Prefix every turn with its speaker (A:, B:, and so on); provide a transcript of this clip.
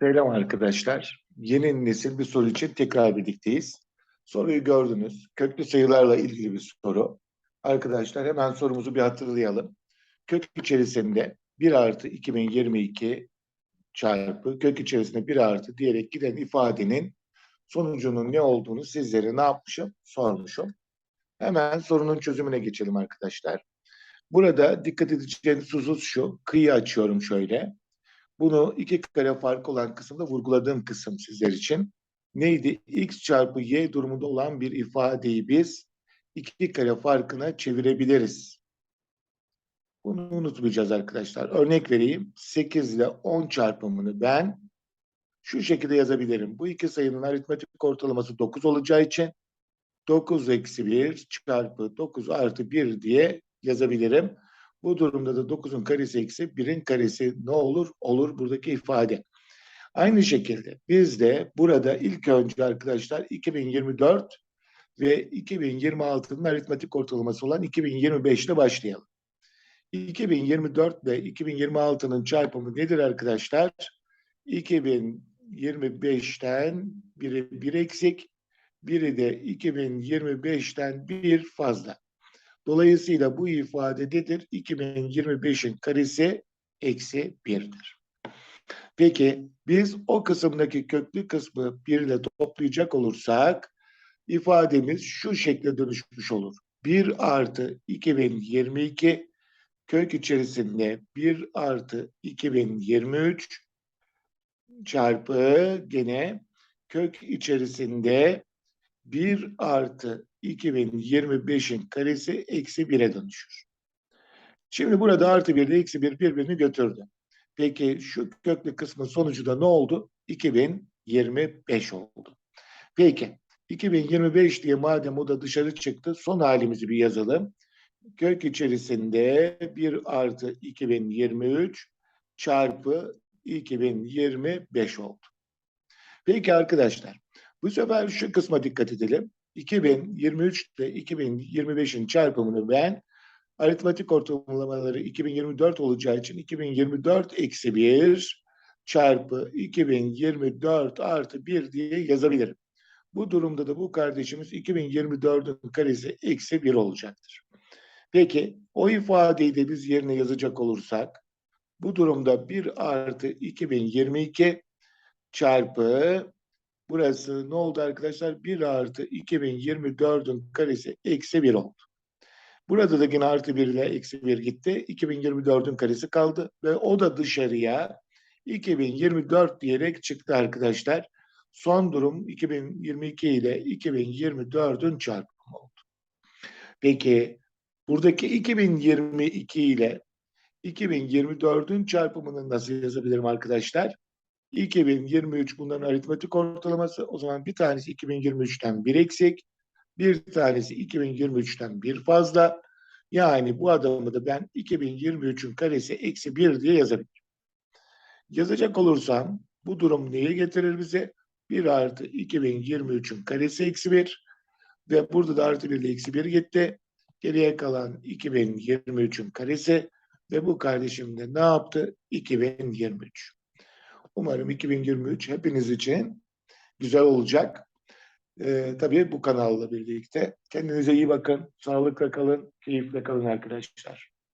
A: Selam arkadaşlar. Yeni nesil bir soru için tekrar birlikteyiz. Soruyu gördünüz. Köklü sayılarla ilgili bir soru. Arkadaşlar hemen sorumuzu bir hatırlayalım. Kök içerisinde 1 artı 2022 çarpı kök içerisinde 1 artı diyerek giden ifadenin sonucunun ne olduğunu sizlere ne yapmışım? Sormuşum. Hemen sorunun çözümüne geçelim arkadaşlar. Burada dikkat edeceğiniz husus şu. Kıyı açıyorum şöyle. Bunu iki kare fark olan kısımda vurguladığım kısım sizler için. Neydi? X çarpı Y durumunda olan bir ifadeyi biz iki kare farkına çevirebiliriz. Bunu unutmayacağız arkadaşlar. Örnek vereyim. 8 ile 10 çarpımını ben şu şekilde yazabilirim. Bu iki sayının aritmetik ortalaması 9 olacağı için 9 eksi 1 çarpı 9 artı 1 diye yazabilirim. Bu durumda da 9'un karesi eksi 1'in karesi ne olur? Olur buradaki ifade. Aynı şekilde biz de burada ilk önce arkadaşlar 2024 ve 2026'nın aritmetik ortalaması olan 2025 ile başlayalım. 2024 ile 2026'nın çarpımı nedir arkadaşlar? 2025'ten biri bir eksik, biri de 2025'ten bir fazla. Dolayısıyla bu ifade nedir? 2025'in karesi eksi 1'dir. Peki biz o kısımdaki köklü kısmı 1 ile toplayacak olursak ifademiz şu şekle dönüşmüş olur. 1 artı 2022 kök içerisinde 1 artı 2023 çarpı gene kök içerisinde 1 artı 2025'in karesi eksi 1'e dönüşür. Şimdi burada artı 1 ile eksi 1 birbirini götürdü. Peki şu köklü kısmın sonucu da ne oldu? 2025 oldu. Peki 2025 diye madem o da dışarı çıktı son halimizi bir yazalım. Kök içerisinde 1 artı 2023 çarpı 2025 oldu. Peki arkadaşlar bu sefer şu kısma dikkat edelim. 2023 ile 2025'in çarpımını ben aritmetik ortalamaları 2024 olacağı için 2024 eksi 1 çarpı 2024 artı 1 diye yazabilirim. Bu durumda da bu kardeşimiz 2024'ün karesi eksi 1 olacaktır. Peki o ifadeyi de biz yerine yazacak olursak bu durumda 1 artı 2022 çarpı Burası ne oldu arkadaşlar? 1 artı 2024'ün karesi eksi 1 oldu. Burada da yine artı 1 ile eksi 1 gitti. 2024'ün karesi kaldı ve o da dışarıya 2024 diyerek çıktı arkadaşlar. Son durum 2022 ile 2024'ün çarpımı oldu. Peki buradaki 2022 ile 2024'ün çarpımını nasıl yazabilirim arkadaşlar? 2023 bunların aritmetik ortalaması. O zaman bir tanesi 2023'ten bir eksik. Bir tanesi 2023'ten bir fazla. Yani bu adamı da ben 2023'ün karesi eksi 1 diye yazabilirim. Yazacak olursam bu durum neye getirir bize? 1 artı 2023'ün karesi eksi 1 ve burada da artı 1 ile eksi 1 gitti. Geriye kalan 2023'ün karesi ve bu kardeşim de ne yaptı? 2023. Umarım 2023 hepiniz için güzel olacak. Ee, tabii bu kanalla birlikte. Kendinize iyi bakın, sağlıkla kalın, keyifle kalın arkadaşlar.